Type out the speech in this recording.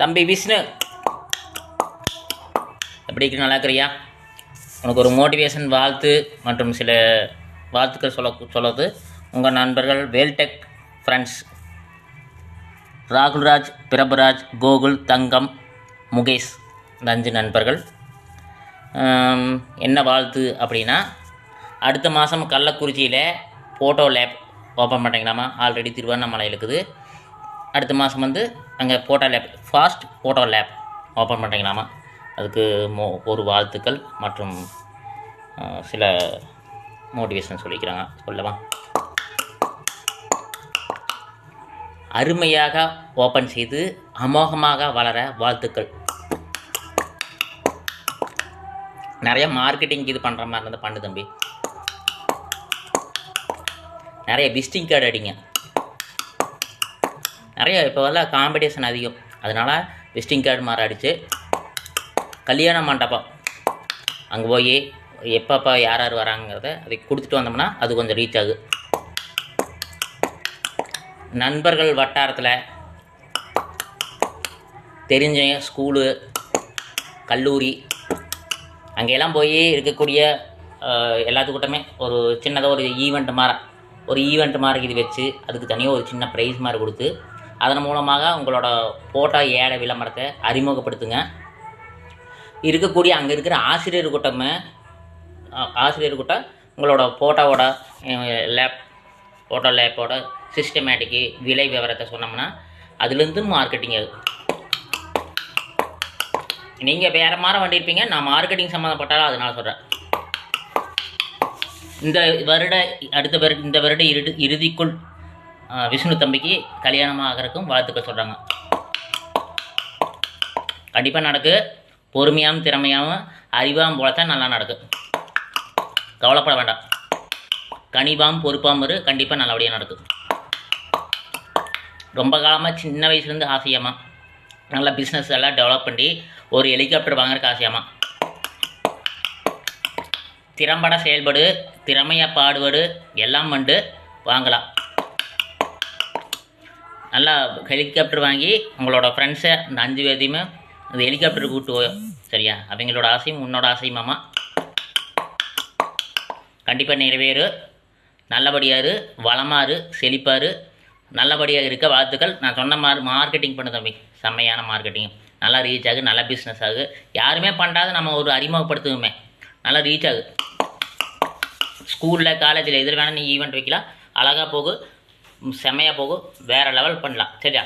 தம்பி விஷ்ணு. எப்படி இருக்கு? நல்லா இருக்கிறியா? உனக்கு ஒரு மோட்டிவேஷன் வாழ்த்து மற்றும் சில வாழ்த்துக்கள் சொல்ல சொல்லுவது உங்கள் நண்பர்கள் வேல்டெக் ஃப்ரெண்ட்ஸ் ராகுல்ராஜ் பிரபுராஜ் கோகுல் தங்கம் முகேஷ். இந்த அஞ்சு நண்பர்கள். என்ன வாழ்த்து அப்படின்னா அடுத்த மாதம் கள்ளக்குறிச்சியில் ஃபோட்டோ லேப் ஓப்பன் பண்ணிங்களாமா ஆல்ரெடி திருவண்ணாமலையில் இருக்குது. அடுத்த மாதம் வந்து அங்கே photo lab fast photo lab open பண்ணுறீங்களாமா அதுக்கு மோ ஒரு வாழ்த்துக்கள் மற்றும் சில மோட்டிவேஷன் சொல்லிக்கிறாங்க. சொல்லவா? அருமையாக ஓப்பன் செய்து அமோகமாக வளர வாழ்த்துக்கள். நிறைய மார்க்கெட்டிங் இது பண்ணுற மாதிரி இருந்தால் பண்ணு தம்பி. நிறைய விசிட்டிங் கார்டு அடிங்க. நிறைய இப்போ எல்லாம் காம்படிஷன் அதிகம். அதனால் விசிட்டிங் கார்டு மாறாடிச்சு. கல்யாண மண்டபம். அங்கே போய் எப்பப்போ யார் யார் வராங்கிறத அதை கொடுத்துட்டு வந்தோம்னா அது கொஞ்சம் ரீச் ஆகுது. நண்பர்கள் வட்டாரத்தில் தெரிஞ்ச ஸ்கூலு கல்லூரி அங்கெல்லாம் போய் இருக்கக்கூடிய எல்லாத்துக்கிட்டமே ஒரு சின்னதாக ஒரு ஈவெண்ட் மாதிரி ஒரு ஈவெண்ட் மாதிரி இது வச்சு அதுக்கு தனியாக ஒரு சின்ன ப்ரைஸ் மாதிரி கொடுத்து அதன் மூலமாக உங்களோட ஃபோட்டோ ஏட விளம்பரத்தை அறிமுகப்படுத்துங்க. இருக்கக்கூடிய அங்கே இருக்கிற ஆசிரியர் கூட்டமே ஆசிரியர் கூட்டம் உங்களோட ஃபோட்டோவோட லேப் ஃபோட்டோ லேப்போட சிஸ்டமேட்டிக்கு விலை விவரத்தை சொன்னோம்னா அதுலேருந்து மார்க்கெட்டிங் ஆகுது நீங்கள் வேறு மாதிரி வண்டிருப்பீங்க நான் மார்க்கெட்டிங் சம்மந்தப்பட்டாலும் அதனால் சொல்கிறேன் இந்த வருட அடுத்த வருட இந்த வருட இறுதி இறுதிக்குள் விஷ்ணு தம்பிக்கு கல்யாணம் ஆகிறதுக்கும் வாழ்த்துக்கள் சொல்கிறாங்க கண்டிப்பாக நடக்கு. பொறுமையாகவும் திறமையாகவும் அறிவாகவும் போலத்தான் நல்லா நடக்கும் கவலைப்பட வேண்டாம். கனிவாம் பொறுப்பாம் இரு. கண்டிப்பாக நல்லபடியாக நடக்கும் ரொம்ப காலமாக சின்ன வயசுலேருந்து ஆசையாமா. நல்லா பிஸ்னஸ் எல்லாம் டெவலப் பண்ணி ஒரு ஹெலிகாப்டர் வாங்குறதுக்கு ஆசையாமா. திறம்பட செயல்படு திறமையாக பாடுபடு எல்லாம் வந்து வாங்கலாம். நல்லா ஹெலிகாப்டர் வாங்கி உங்களோட ஃப்ரெண்ட்ஸை இந்த அஞ்சு பேர்த்தையுமே அந்த ஹெலிகாப்டர் கூப்பிட்டு போய் சரியா? அவங்களோட ஆசையும் உன்னோட ஆசையுமாம்மா கண்டிப்பாக நிறைவேறு. நல்லபடியாரு வளமாறு செழிப்பாரு நல்லபடியாக இருக்க வாழ்த்துக்கள். நான் சொன்ன மாதிரி மார்க்கெட்டிங் பண்ணு தம்பி. செம்மையான மார்க்கெட்டிங் நல்லா ரீச் ஆகு நல்ல பிஸ்னஸ் ஆகு. யாருமே பண்ணாத நம்ம ஒரு அறிமுகப்படுத்துவோமே. நல்லா ரீச் ஆகு. ஸ்கூலில் காலேஜில் எதில் வேணால் நீ ஈவெண்ட் வைக்கலாம். அழகாக போகு. செமையாக போகும். வேறு லெவல் பண்ணலாம். சரியா?